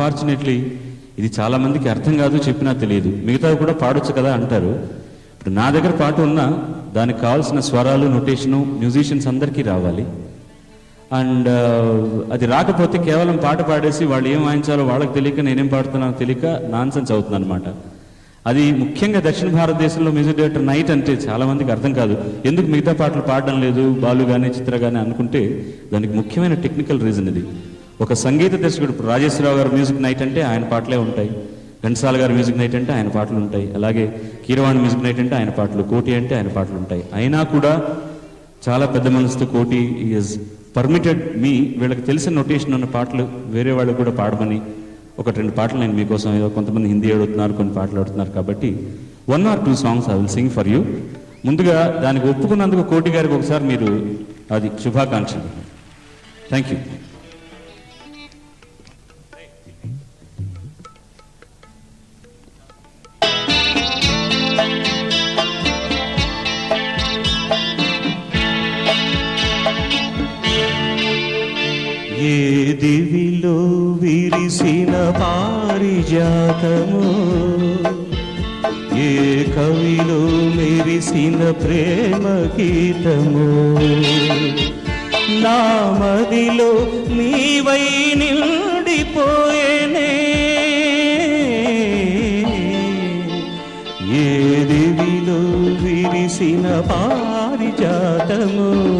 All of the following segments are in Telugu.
ఫార్చునేట్లీ ఇది చాలా మందికి అర్థం కాదు చెప్పినా తెలియదు. మిగతా కూడా పాడొచ్చు కదా అంటారు. ఇప్పుడు నా దగ్గర పాట ఉన్నా దానికి కావాల్సిన స్వరాలు నొటేషను మ్యూజిషియన్స్ అందరికీ రావాలి. అండ్ uh, అది రాకపోతే కేవలం పాట పాడేసి వాళ్ళు ఏం వాయించాలో వాళ్ళకి తెలియక నేనేం పాడుతున్నానో తెలియక నాన్సెన్స్ అవుతుంది అనమాట అది ముఖ్యంగా దక్షిణ భారతదేశంలో మ్యూజిక్ డైరెక్టర్ నైట్ అంటే చాలా మందికి అర్థం కాదు. ఎందుకు మిగతా పాటలు పాడడం లేదు? బాలు కానీ చిత్ర కానీ అనుకుంటే దానికి ముఖ్యమైన టెక్నికల్ రీజన్ ఇది. ఒక సంగీత దర్శకుడు ఇప్పుడు రాజేశ్వరరావు గారు మ్యూజిక్ నైట్ అంటే ఆయన పాటలే ఉంటాయి. ఘంటసాల గారి మ్యూజిక్ నైట్ అంటే ఆయన పాటలు ఉంటాయి. అలాగే కీరవాణి మ్యూజిక్ నైట్ అంటే ఆయన పాటలు కోటి అంటే ఆయన పాటలు ఉంటాయి. అయినా కూడా చాలా పెద్ద మనసుతో కోటి ఈజ్ పర్మిటెడ్ మీ వీళ్ళకి తెలిసిన నొటేషన్ ఉన్న పాటలు వేరే వాళ్ళు కూడా పాడమని ఒక రెండు పాటలు నేను మీకోసం ఏదో కొంతమంది హిందీ ఆడుతున్నారు కొన్ని పాటలు ఆడుతున్నారు కాబట్టి one or two songs I will sing for you. ముందుగా దానికి ఒప్పుకున్నందుకు కోటి గారికి ఒకసారి మీరు అది శుభాకాంక్షలు. Thank you. ఏ దివిలో విరిసిన పారిజాతము? ఏ కవిలో మెరిసిన ప్రేమ గీతము? నా మదిలో నీవై నిండిపోయేనే. ఏ దివిలో విరిసిన పారిజాతము?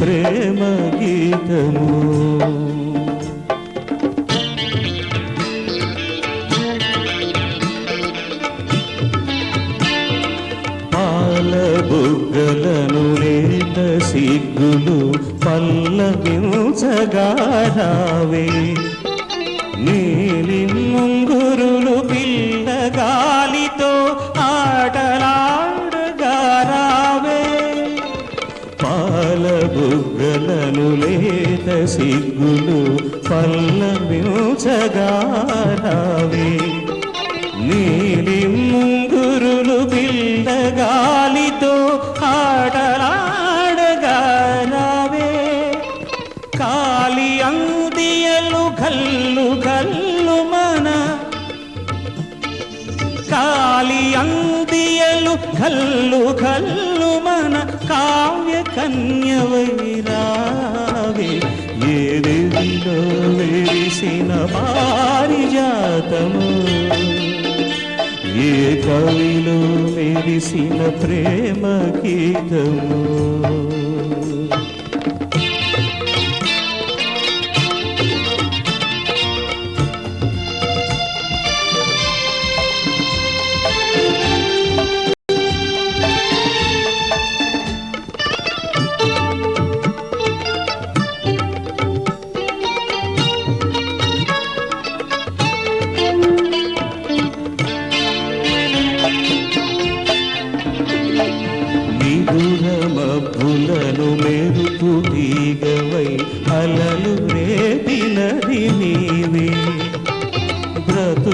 ప్రేమ గీతము. పాలబుగ్గలను బుగ్గలను సిగ్గులు పల్లవించగా రావే సిగ్గులు పల్లవించగారావే నీలి ముంగురులు బిల్లగాలితో ఆటలాడగారావే కాలి అందియలు కల్లు కల్లు మన. కాలి అందియలు కల్లు కల్లు మన. కావ్య కన్యవైరావే ఏదిలో వెలిసిన పారిజాతము. ఏ కవిలో మెరిసిన ప్రేమ గీతము.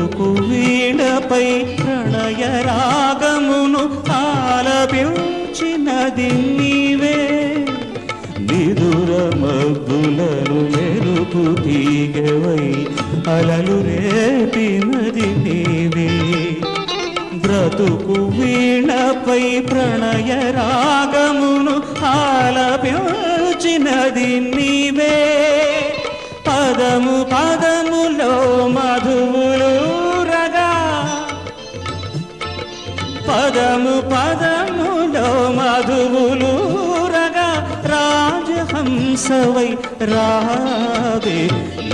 బ్రతుకు వీణపై ప్రణయ రాగమును ఆలపించినది నీవే. నిదుర మగ్గులను మెరుపు తీగవై అలలు రేపినది నీవే. బ్రతుకు వీణపై ప్రణయ రాగమును ఆలపించినది నీవే. పదము పదములో మధువులు పదము పదములో మధువులు రగా రాజహంసవై రావే.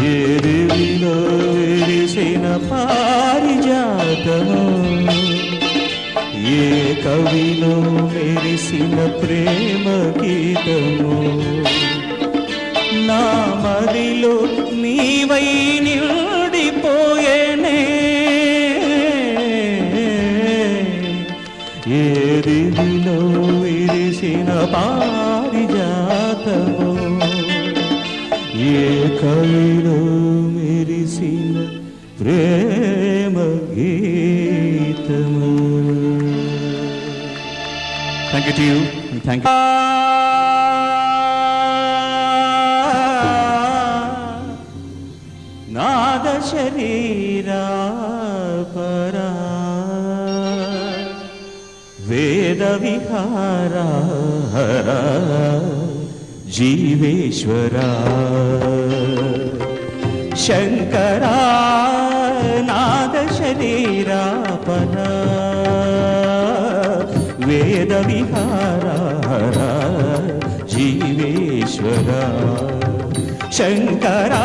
ఎరివిలో విరిసిన పారిజాతము ఏ కవిలో మెరిసిన ప్రేమ గీతము. పారిజాతము. ఏ కవిలో మెరిసిన ప్రేమ గీతము. Thank you to you thank you నాద శరీరా పరా వేద విహారా జీవేశ్వరా శంకరా నాద శరీరా వేద విహారా జీవేశ్వరా శంకరా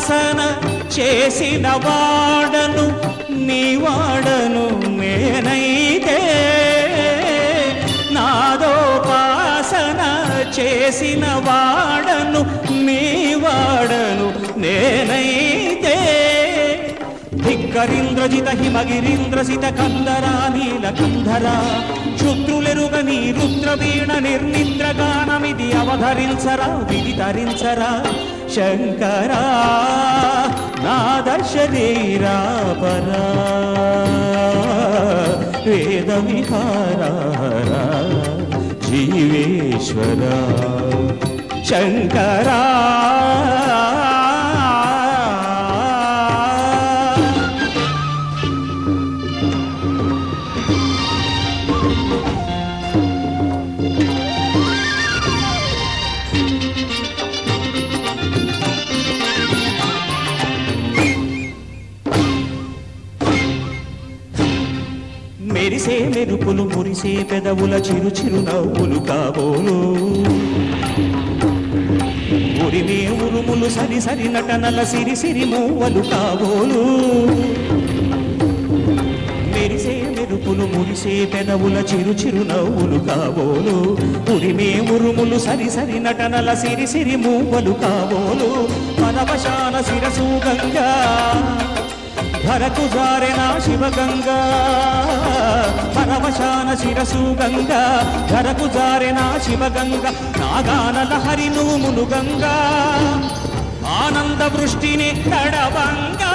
నాదోపాసన చేసిన వాడను నీ వాడను నేనైతే. నాదోపాసన చేసిన వాడను నీ వాడను నేనైతే. ధిక్కరింద్రజిత హిమగిరింద్రసిత కందరా నీల కంధరా క్షుద్రులెరుగని రుద్రవీణ నిర్నిద్రగానమిది అవధరించరా విధి విదితరించరా శంకరా నాద శరీరా పరా. వేద జీవేశ్వరా. శంకరా మురిసే పెదవుల చిరు చిరు నవ్వులు కాబోలు. ఉరిమే ఉరుములు సరి సరి నటనల సిరి సిరి మూవలు కాబోలు. మెరిసే మెరుపులు మురిసే పెదవుల చిరు చిరు నవ్వులు కాబోలు. ఉరిమే ఉరుములు సరి సరి నటనల సిరి సిరి మూవలు కాబోలు. పరవశాన శిరసు గంగా ధరకు జారెనా శివగంగా పరవశాన శిరసు గంగా ధరకు జారెనా శివగంగా నాగానల హరి నూములు గంగా ఆనంద వృష్టిని తడవంగా.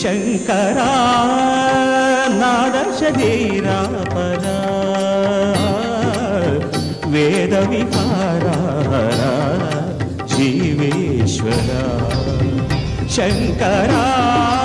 శంకరా నాద వేద జీవేశ్వర శంకరా.